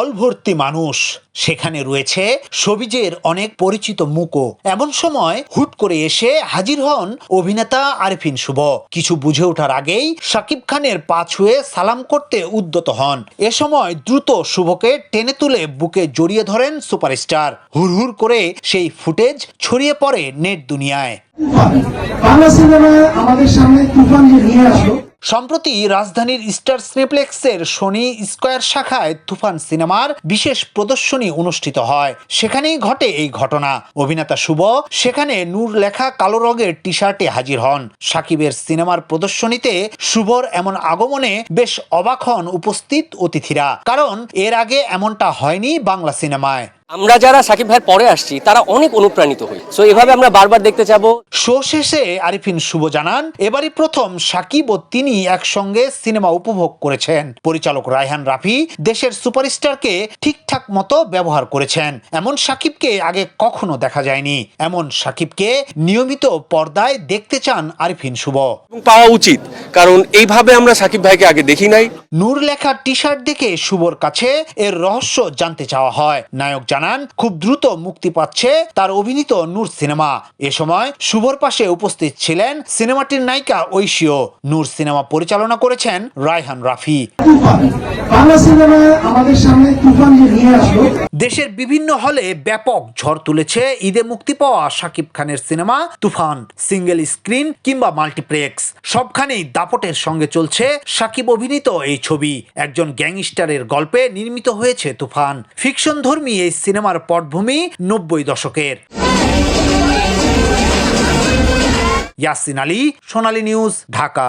হল ভর্তি মানুষ। সেখানে রয়েছে সবিজের অনেক পরিচিত মুখো এমন সময় হুট করে এসে হাজির হন অভিনেতা আরিফিন শুভ। কিছু বুঝে ওঠার আগেই শাকিব খানের পা ছুঁয়ে সালাম করতে উদ্যত হন। এ সময় দ্রুত শুভকে টেনে তুলে বুকে জড়িয়ে ধরেন সুপারস্টার। হুড়হুড় করে সেই ফুটেজ ছড়িয়ে পড়ে নেট দুনিয়ায়। বাংলা সিনেমায় আমাদের সামনে তুফান যে নিয়ে আসলো। সম্প্রতি রাজধানীর স্টার সিনেপ্লেক্সের শনি স্কয়ার শাখায় তুফান সিনেমার বিশেষ প্রদর্শনী অনুষ্ঠিত হয়। সেখানেই ঘটে এই ঘটনা। অভিনেতা শুভ, সেখানে নূর লেখা কালো রঙের টি শার্টে হাজির হন। সাকিবের সিনেমার প্রদর্শনীতে শুভর এমন আগমনে বেশ অবাক হন উপস্থিত অতিথিরা। কারণ এর আগে এমনটা হয়নি বাংলা সিনেমায়। আমরা যারা সাকিব ভাইয়ের পরে আসছি তারা অনেক অনুপ্রাণিত হই। সো এভাবে আমরা বারবার দেখতে যাব। শো শেষে আরিফিন শুভ জানান এবারই প্রথম সাকিব ও তিনি একসঙ্গে সিনেমা উপভোগ করেছেন। পরিচালক রায়হান রাফি দেশের সুপারস্টারকে ঠিকঠাক মতো ব্যবহার করেছেন। এমন সাকিবকে আগে কখনো দেখা যায়নি। এমন সাকিবকে নিয়মিত পর্দায় দেখতে চান আরিফিন শুভ। এবং পাওয়া উচিত কারণ এইভাবে আমরা সাকিব ভাইকে আগে দেখি নাই। নূর লেখা টি শার্ট দেখে শুভর কাছে এর রহস্য জানতে চাওয়া হয়। নায়ক জানান খুব দ্রুত মুক্তি পাচ্ছে তার অভিনীত নূর সিনেমা। এ সময় শুভর পাশে উপস্থিত ছিলেন সিনেমাটির নায়িকা ঐশীও। নূর সিনেমা পরিচালনা করেছেন রায়হান রাফি। দেশের বিভিন্ন হলে ব্যাপক ঝড় তুলেছে ঈদে মুক্তি পাওয়া শাকিব খানের সিনেমা তুফান সিঙ্গেল স্ক্রিন কিংবা মাল্টিপ্লেক্স। সবখানেই দাপটের সঙ্গে চলছে শাকিব অভিনীত এই ছবি। একজন গ্যাংস্টারের গল্পে নির্মিত হয়েছে তুফান। ফিকশন ধর্মী এই সিনেমার পটভূমি নব্বই দশকের। ইয়াসিন আলী সোনালী নিউজ ঢাকা।